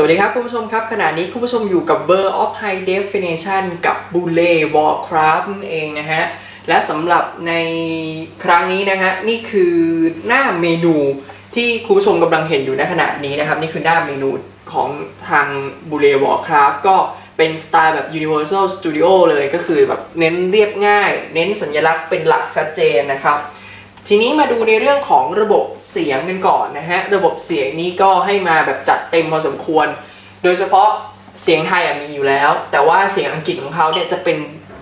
สวัสดีครับคุณผู้ชมครับ ขณะนี้คุณผู้ชมอยู่กับ b u r of High Definition กับ b u l e Warcraft นั่นเองนะฮะ และสำหรับในครั้งนี้นะฮะ นี่คือหน้าเมนูที่คุณผู้ชมกำลังเห็นอยู่ในขณะนี้นะครับ นี่คือหน้าเมนูของทาง b u l e Warcraft ก็เป็นสไตล์แบบ Universal Studio เลยก็คือแบบเน้นเรียบง่าย เน้นสัญลักษณ์เป็นหลักชัดเจนนะครับ ทีนี้มาดูในเรื่องของระบบเสียงกันก่อนนะฮะ ระบบเสียงนี้ก็ให้มาแบบจัดเต็มพอสมควร โดยเฉพาะเสียงไทยมีอยู่แล้ว แต่ว่าเสียงอังกฤษของเขาเนี่ยจะเป็น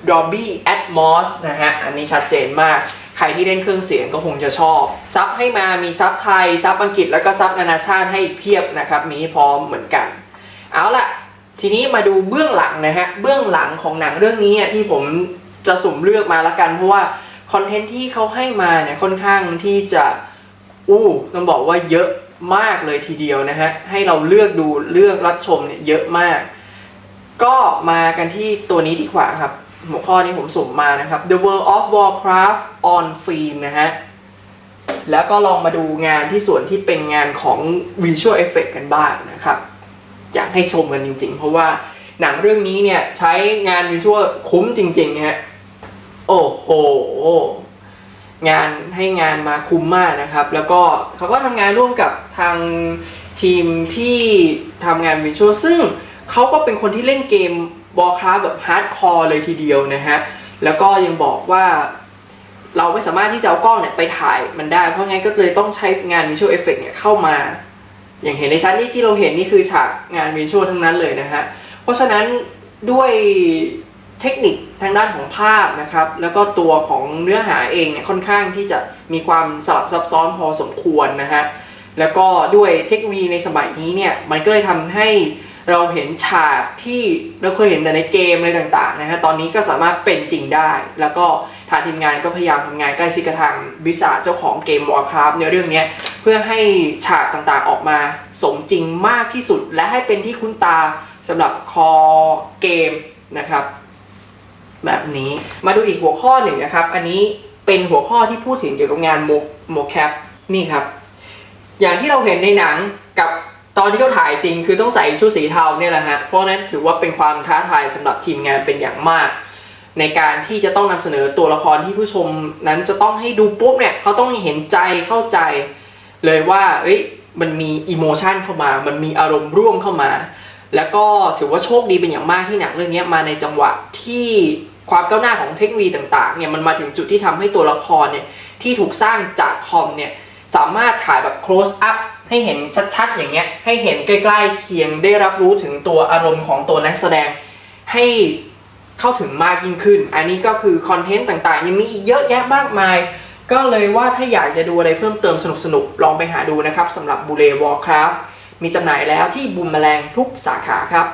Dolby Atmos นะฮะ อันนี้ชัดเจนมาก ใครที่เล่นเครื่องเสียงก็คงจะชอบ ซับให้มามีซับไทย ซับอังกฤษแล้วก็ซับนานาชาติให้เพียบนะครับ มีพร้อมเหมือนกัน เอาล่ะ ทีนี้มาดูเบื้องหลังนะฮะ เบื้องหลังของหนังเรื่องนี้ที่ผมจะสุ่มเลือกมาละกันเพราะว่า คอนเทนต์ที่เขาให้มาเนี่ยค่อนข้างที่จะอู้ต้องบอกว่าเยอะมากเลยทีเดียวนะฮะ ให้เราเลือกดูเลือกรับชมเนี่ยเยอะมาก ก็มากันที่ตัวนี้ดีกว่าครับ หัวข้อนี้ผมสุ่มมานะครับ The World of Warcraft on Film นะฮะ แล้วก็ลองมาดูงานที่ส่วนที่เป็นงานของ Visual Effect กันบ้างนะครับ อยากให้ชมกันจริงๆ เพราะว่าหนังเรื่องนี้เนี่ยใช้งานวิชวลคุ้มจริงๆฮะ โอ้โหงานให้งานมาคุ้มมากนะครับ แล้วก็เขาก็ทำงานร่วมกับทางทีมที่ทำงานวิชวลซึ่งเขาก็เป็นคนที่เล่นเกม Warcraft แบบฮาร์ดคอร์เลยทีเดียวนะฮะ แล้วก็ยังบอกว่าเราไม่สามารถที่จะเอากล้องเนี่ยไปถ่ายมันได้ เพราะงั้นก็เลยต้องใช้งาน Visual Effect เนี่ยเข้ามา อย่างเห็นในชั้นนี้ที่เราเห็นนี่คือฉากงาน Visual ทั้งนั้นเลยนะฮะ เพราะฉะนั้นด้วย เทคนิคทางด้านของภาพนะครับ แล้วก็ตัวของเนื้อหาเองเนี่ยค่อนข้างที่จะมีความสลับซับซ้อนพอสมควรนะฮะแล้วก็ด้วยเทคโนโลยีในสมัยนี้เนี่ยมันก็เลยทำให้เราเห็นฉากที่เราเคยเห็นแต่ในเกมอะไรต่างๆนะฮะตอนนี้ก็สามารถเป็นจริงได้ แล้วก็ทางทีมงานก็พยายามทำงานใกล้ชิดกับทางวิสาเจ้าของเกม Warcraft ในเรื่องนี้เพื่อให้ฉากต่างๆออกมาสมจริงมากที่สุด และให้เป็นที่คุ้นตาสำหรับคอเกมนะครับ แบบนี้ มาดูอีกหัวข้อหนึ่งนะครับ อันนี้เป็นหัวข้อที่พูดถึงเกี่ยวกับงานโมโมแคปนี่ครับ อย่างที่เราเห็นในหนังกับตอนที่เขาถ่ายจริงคือต้องใส่ชุดสีเทาเนี่ยแหละฮะ เพราะนั้นถือว่าเป็นความท้าทายสำหรับทีมงานเป็นอย่างมาก ในการที่จะต้องนำเสนอตัวละครที่ผู้ชมนั้นจะต้องให้ดูปุ๊บเนี่ยเขาต้องเห็นใจเข้าใจ เลยว่าเอ้ยมันมีอิโมชันเข้ามา มันมีอารมณ์ร่วมเข้ามา แล้วก็ถือว่าโชคดีเป็นอย่างมากที่หนังเรื่องนี้มาในจังหวะ ที่ความก้าวหน้าของเทคโนโลยีต่างๆเนี่ยมันมาถึงจุดที่ทำให้ตัวละครเนี่ยที่ถูกสร้างจากคอมเนี่ยสามารถถ่ายแบบ close up ให้เห็นชัดๆ อย่างเงี้ยให้เห็นใกล้ๆ เคียงได้รับรู้ถึงตัวอารมณ์ของตัวนักแสดง ให้เข้าถึงมากยิ่งขึ้น อันนี้ก็คือคอนเทนต์ต่างๆยังมีอีกเยอะแยะมากมาย ก็เลยว่าถ้าอยากจะดูอะไรเพิ่มเติมสนุกๆ ลองไปหาดูนะครับสำหรับบูเลวอร์คราฟมีจำหน่ายแล้วที่บูมแมลงทุกสาขาครับ